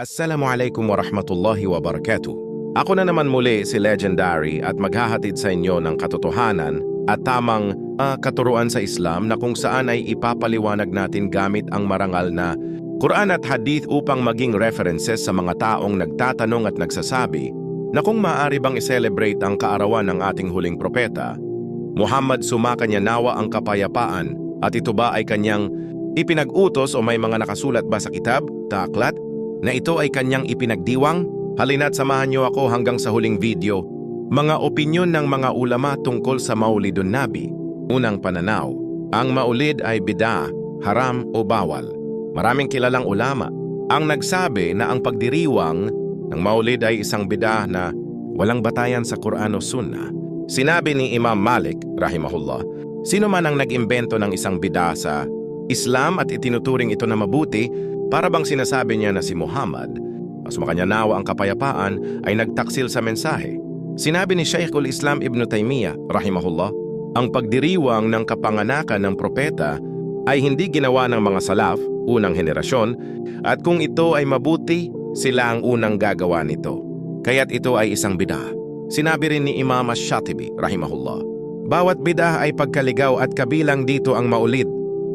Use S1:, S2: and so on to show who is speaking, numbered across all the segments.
S1: Assalamualaikum warahmatullahi wabarakatuh. Ako na naman muli si Legendary at maghahatid sa inyo ng katotohanan at tamang ah, katuruan sa Islam na kung saan ay ipapaliwanag natin gamit ang marangal na Quran at Hadith upang maging references sa mga taong nagtatanong at nagsasabi na kung maaari bang i-celebrate ang kaarawan ng ating huling propeta, Muhammad sumakanya nawa ang kapayapaan at ito ba ay kanyang ipinag-utos o may mga nakasulat ba sa kitab, taklat, na ito ay kanyang ipinagdiwang? Halina't samahan niyo ako hanggang sa huling video. Mga opinyon ng mga ulama tungkol sa Maulidun Nabi. Unang pananaw, ang maulid ay bida, haram o bawal. Maraming kilalang ulama ang nagsabi na ang pagdiriwang ng maulid ay isang bida na walang batayan sa Quran o Sunnah. Sinabi ni Imam Malik, rahimahullah, sino man ang nag-imbento ng isang bida sa Islam at itinuturing ito na mabuti, para bang sinasabi niya na si Muhammad, mas makanyanawa ang kapayapaan, ay nagtaksil sa mensahe. Sinabi ni Shaykhul Islam Ibn Taymiyyah, rahimahullah, ang pagdiriwang ng kapanganakan ng propeta ay hindi ginawa ng mga salaf, unang henerasyon, at kung ito ay mabuti, sila ang unang gagawa nito. Kaya't ito ay isang bidah. Sinabi rin ni Imam Ash-Shatibi, rahimahullah, bawat bidah ay pagkaligaw at kabilang dito ang maulid,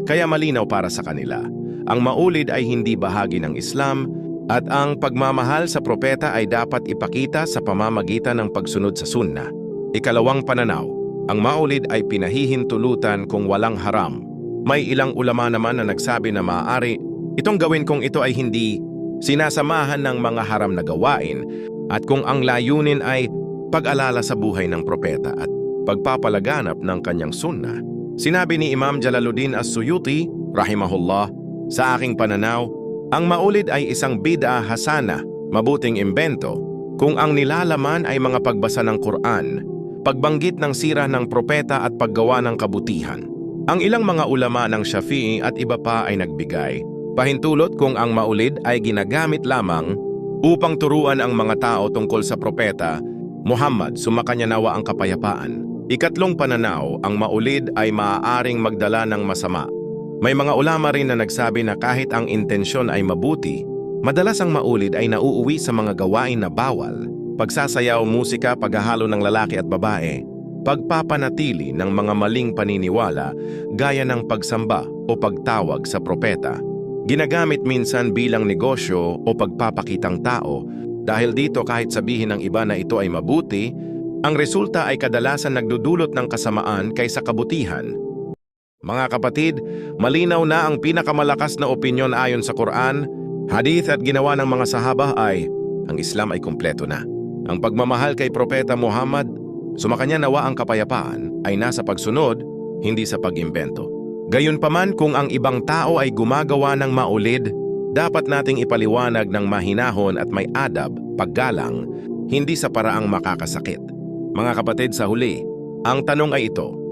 S1: kaya malinaw para sa kanila. Ang maulid ay hindi bahagi ng Islam at ang pagmamahal sa propeta ay dapat ipakita sa pamamagitan ng pagsunod sa sunna. Ikalawang pananaw, ang maulid ay pinahihintulutan kung walang haram. May ilang ulama naman na nagsabi na maaari, itong gawin kung ito ay hindi sinasamahan ng mga haram na gawain at kung ang layunin ay pag-alala sa buhay ng propeta at pagpapalaganap ng kanyang sunna. Sinabi ni Imam Jalaluddin As-Suyuti, rahimahullah, sa aking pananaw, ang maulid ay isang bid'a hasana, mabuting imbento, kung ang nilalaman ay mga pagbasa ng Quran, pagbanggit ng sira ng propeta at paggawa ng kabutihan. Ang ilang mga ulama ng Shafi'i at iba pa ay nagbigay, pahintulot kung ang maulid ay ginagamit lamang upang turuan ang mga tao tungkol sa propeta, Muhammad sumakanya nawa ang kapayapaan. Ikatlong pananaw, ang maulid ay maaaring magdala ng masama. May mga ulama rin na nagsabi na kahit ang intensyon ay mabuti, madalas ang maulid ay nauuwi sa mga gawain na bawal, pagsasayaw, musika, paghahalo ng lalaki at babae, pagpapanatili ng mga maling paniniwala gaya ng pagsamba o pagtawag sa propeta. Ginagamit minsan bilang negosyo o pagpapakitang tao dahil dito kahit sabihin ng iba na ito ay mabuti, ang resulta ay kadalasan nagdudulot ng kasamaan kaysa kabutihan. Mga kapatid, malinaw na ang pinakamalakas na opinyon ayon sa Quran, hadith at ginawa ng mga sahaba ay ang Islam ay kumpleto na. Ang pagmamahal kay Propeta Muhammad, sumakanya nawa ang kapayapaan ay nasa pagsunod, hindi sa pag-imbento. Gayunpaman kung ang ibang tao ay gumagawa ng maulid, dapat nating ipaliwanag ng mahinahon at may adab, paggalang, hindi sa paraang makakasakit. Mga kapatid sa huli, ang tanong ay ito,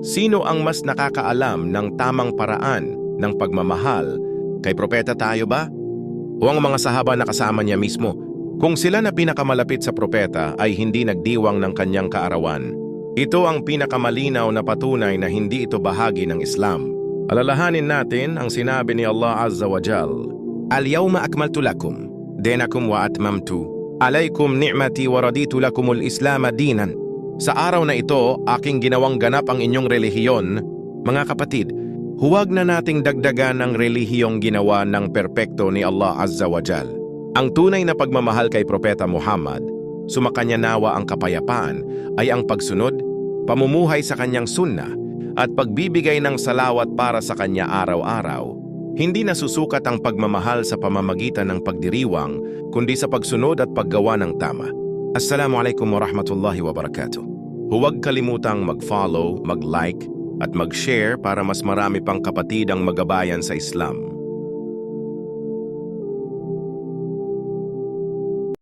S1: Sino ang mas nakakaalam ng tamang paraan ng pagmamahal? Kay propeta tayo ba? O ang mga sahaba na kasama niya mismo? Kung sila na pinakamalapit sa propeta ay hindi nagdiwang ng kanyang kaarawan, ito ang pinakamalinaw na patunay na hindi ito bahagi ng Islam. Alalahanin natin ang sinabi ni Allah Azza wa Jal, Al-yawma akmaltu lakum, dinakum wa atmamtu, alaykum ni'mati wa raditu lakumul Islam dinan. Sa araw na ito, aking ginawang ganap ang inyong relihiyon. Mga kapatid, huwag na nating dagdagan ang relihiyong ginawa ng perpekto ni Allah Azza wa Jal. Ang tunay na pagmamahal kay Propeta Muhammad, sumakanya nawa ang kapayapaan, ay ang pagsunod, pamumuhay sa kanyang sunna, at pagbibigay ng salawat para sa kanya araw-araw. Hindi nasusukat ang pagmamahal sa pamamagitan ng pagdiriwang, kundi sa pagsunod at paggawa ng tama. Assalamualaikum warahmatullahi wabarakatuh. Huwag kalimutang mag-follow, mag-like, at mag-share para mas marami pang kapatid ang magabayan sa Islam.